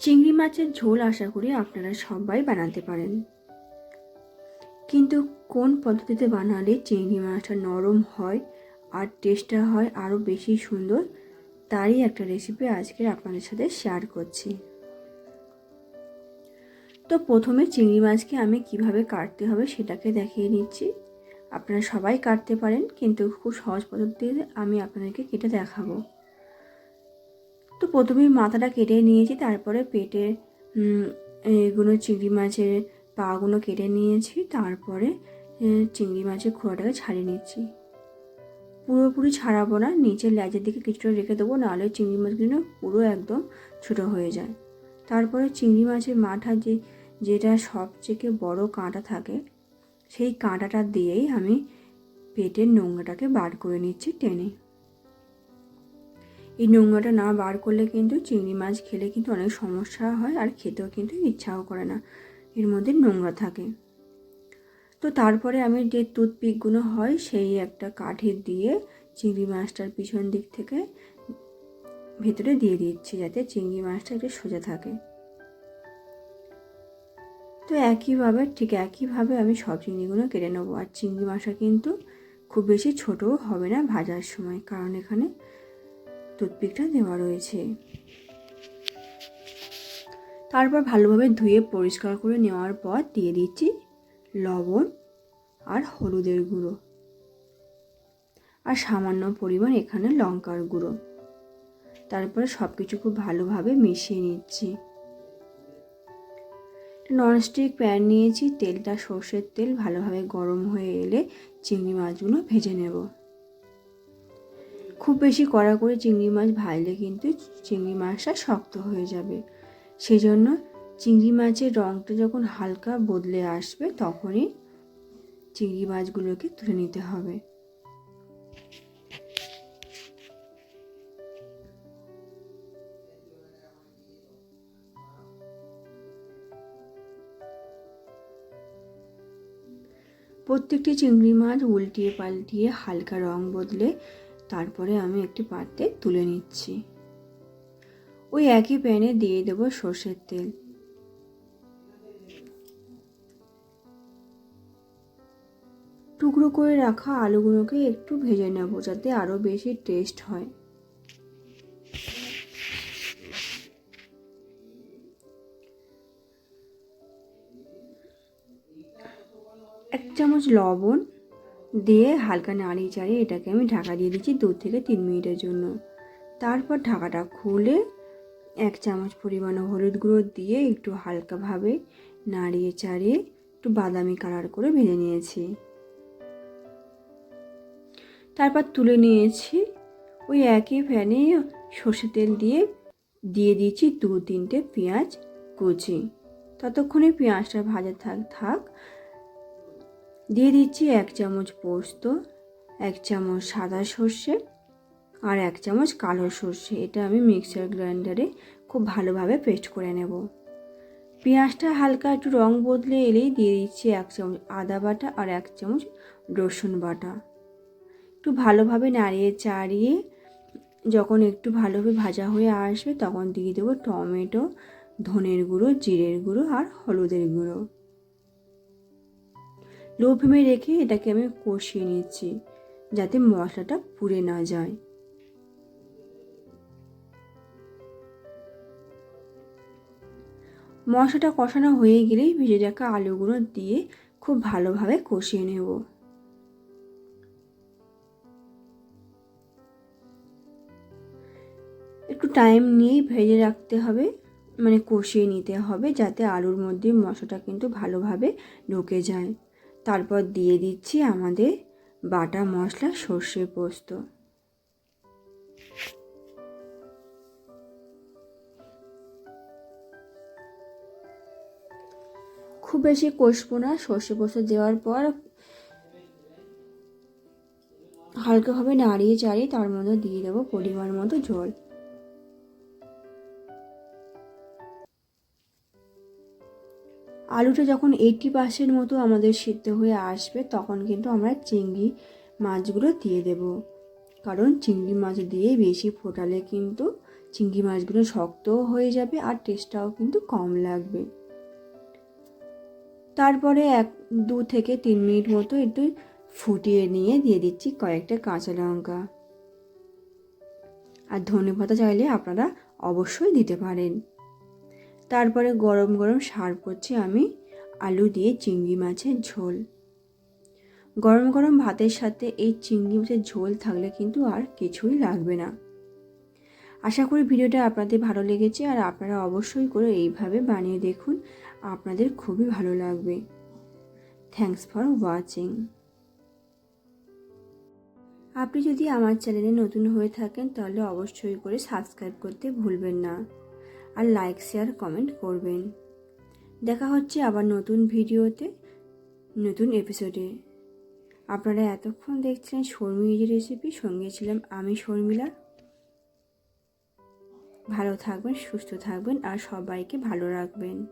চিংড়ি মাছের ঝোল আশা করি আপনারা সবাই বানাতে পারেন। কিন্তু কোন পদ্ধতিতে বানালে চিংড়ি মাছটা নরম হয় আর টেস্টটা হয় আরও বেশি সুন্দর, তারই একটা রেসিপি আজকে আপনাদের সাথে শেয়ার করছি। তো প্রথমে চিংড়ি মাছকে আমি কীভাবে কাটতে হবে সেটাকে দেখিয়ে নিচ্ছি। আপনারা সবাই কাটতে পারেন, কিন্তু খুব সহজ পদ্ধতিতে আমি আপনাদেরকে কেটে দেখাবো। তো প্রথমে মাথাটা কেটে নিয়েছি, তারপরে পেটে এগুলো চিংড়ি মাছের পাগুলো কেটে নিয়েছি, তারপরে চিংড়ি মাছের খোয়াটাকে ছাড়িয়ে নিচ্ছি। পুরোপুরি ছাড়াবো না, নিচের লেজের দিকে কিছুটা রেখে দেবো, নাহলে চিংড়ি মাছগুলো পুরো একদম ছোটো হয়ে যায়। তারপরে চিংড়ি মাছের মাথা যে, যেটা সবথেকে বড় কাঁটা থাকে, সেই কাঁটাটা দিয়েই আমি পেটের নোংরাটাকে বার করে নিচ্ছি টেনে। এই নোংরাটা না বার করলে কিন্তু চিংড়ি মাছ খেলে কিন্তু অনেক সমস্যা হয় আর খেতেও কিন্তু ইচ্ছাও করে না। এর মধ্যে নোংরা থাকে। তো তারপরে আমি যে টুথপিকগুলো হয় সেই একটা কাঠি দিয়ে চিংড়ি মাছটার পিছন দিক থেকে ভেতরে দিয়ে দিচ্ছি যাতে চিংড়ি মাছটা একটু সোজা থাকে। তো একইভাবে, ঠিক একইভাবে আমি সব চিংড়িগুলো কেটে নেব। আর চিংড়ি মাছটা কিন্তু খুব বেশি ছোটও হবে না ভাজার সময়, কারণ এখানে টুথপিকটা দেওয়া রয়েছে। তারপর ভালোভাবে ধুয়ে পরিষ্কার করে নেওয়ার পর দিয়ে দিচ্ছি লবণ আর হলুদের গুঁড়ো। আর সামান্য পরিমাণ এখানে লঙ্কার গুঁড়ো। তারপরে সব কিছু খুব ভালোভাবে মিশিয়ে নিচ্ছি। ননস্টিক প্যান নিয়েছি, তেলটা সর্ষের তেল ভালোভাবে গরম হয়ে এলে চিংড়ি মাছগুলো ভেজে নেব। খুব বেশি কড়া করে চিংড়ি মাছ ভাজলে কিন্তু চিংড়ি মাছটা শক্ত হয়ে যাবে। সেই জন্য চিংড়ি মাছের রঙটা যখন হালকা বদলে আসবে তখনই চিংড়ি মাছগুলোকে তুলে নিতে হবে। প্রত্যেকটি চিংড়ি মাছ উল্টিয়ে পাল্টিয়ে হালকা রং বদলে তারপরে আমি একটি পাত্রে তুলে নিচ্ছি। ওই একই প্যানে দিয়ে দেব সর্ষের তেল। টুকরো করে রাখা আলুগুলোকে একটু ভেজে নেব যাতে আরও বেশি টেস্ট হয়। এক চামচ লবণ দিয়ে হালকা নাড়িয়ে চাড়িয়ে এটাকে আমি ঢাকা দিয়ে দিচ্ছি দু থেকে তিন মিনিটের জন্য। তারপর ঢাকাটা খুলে এক চামচ পরিমাণ হলুদ গুঁড়ো দিয়ে একটু হালকাভাবে নাড়িয়ে চাড়িয়ে একটু বাদামি কালার করে ভেজে নিয়েছি। তারপর তুলে নিয়েছি ওই একই ফ্যানে সর্ষে তেল দিয়ে দিয়ে দিয়েছি দু তিনটে পেঁয়াজ কুচি। ততক্ষণে পেঁয়াজটা ভাজা থাক থাক দিয়ে দিচ্ছি এক চামচ পোস্ত, এক চামচ সাদা সর্ষে আর এক চামচ কালো সর্ষে। এটা আমি মিক্সার গ্রাইন্ডারে খুব ভালোভাবে পেস্ট করে নেব। পেঁয়াজটা হালকা একটু রং বদলে এলেই দিয়ে দিচ্ছি এক চামচ আদা বাটা আর এক চামচ রসুন বাটা। একটু ভালোভাবে নাড়িয়ে চাড়িয়ে যখন একটু ভালোভাবে ভাজা হয়ে আসবে তখন দিয়ে দেবো টমেটো, ধনের গুঁড়ো, জিরের গুঁড়ো আর হলুদের গুঁড়ো। লো ফ্লেমে রেখে এটাকে আমি কষিয়ে নিচ্ছি যাতে মশলাটা পুড়ে না যায়। মশলাটা কষানো হয়ে গেলেই ভেজে রাখা আলুগুলো দিয়ে খুব ভালোভাবে কষিয়ে নেব। একটু টাইম নিয়েই ভেজে রাখতে হবে মানে কষিয়ে নিতে হবে, যাতে আলুর মধ্যে মশলাটা কিন্তু ভালোভাবে ঢুকে যায়। তারপর দিয়ে দিচ্ছি আমাদের বাটা মশলা সর্ষে পোস্ত। খুব বেশি কষবো না, সর্ষে পোস্ত দেওয়ার পর হালকাভাবে নাড়িয়ে চাড়িয়ে তার মধ্যে দিয়ে দেবো পরিমাণ মতো জল। আলুটা যখন এইটি পার্সেন্ট মতো আমাদের সিদ্ধ হয়ে আসবে, তখন কিন্তু আমরা চিংড়ি মাছগুলো দিয়ে দেব। কারণ চিংড়ি মাছ দিয়ে বেশি ফোটালে কিন্তু চিংড়ি মাছগুলো শক্তও হয়ে যাবে আর টেস্টটাও কিন্তু কম লাগবে। তারপরে এক, দু থেকে তিন মিনিট মতো একটু ফুটিয়ে নিয়ে দিয়ে দিচ্ছি কয়েকটা কাঁচা লঙ্কা। আর ধনে পাতা চাইলে আপনারা অবশ্যই দিতে পারেন। তারপরে গরম গরম সার করছি আমি আলু দিয়ে চিংড়ি মাছের ঝোল। গরম গরম ভাতের সাথে এই চিংড়ি মাছের ঝোল থাকলে কিন্তু আর কিছুই লাগবে না। আশা করি ভিডিওটা আপনাদের ভালো লেগেছে আর আপনারা অবশ্যই করে এইভাবে বানিয়ে দেখুন, আপনাদের খুবই ভালো লাগবে। থ্যাংকস ফর ওয়াচিং আপনি যদি আমার চ্যানেলে নতুন হয়ে থাকেন তাহলে অবশ্যই করে সাবস্ক্রাইব করতে ভুলবেন না। আর লাইক শেয়ার কমেন্ট করবেন। দেখা হচ্ছে আবার নতুন ভিডিওতে, নতুন এপিসোডে আপনারা এতক্ষণ দেখছিলেন শর্মিজি রেসিপি সঙ্গে ছিলাম আমি শর্মিলা। ভালো থাকবেন, সুস্থ থাকবেন আর সবাইকে ভালো রাখবেন।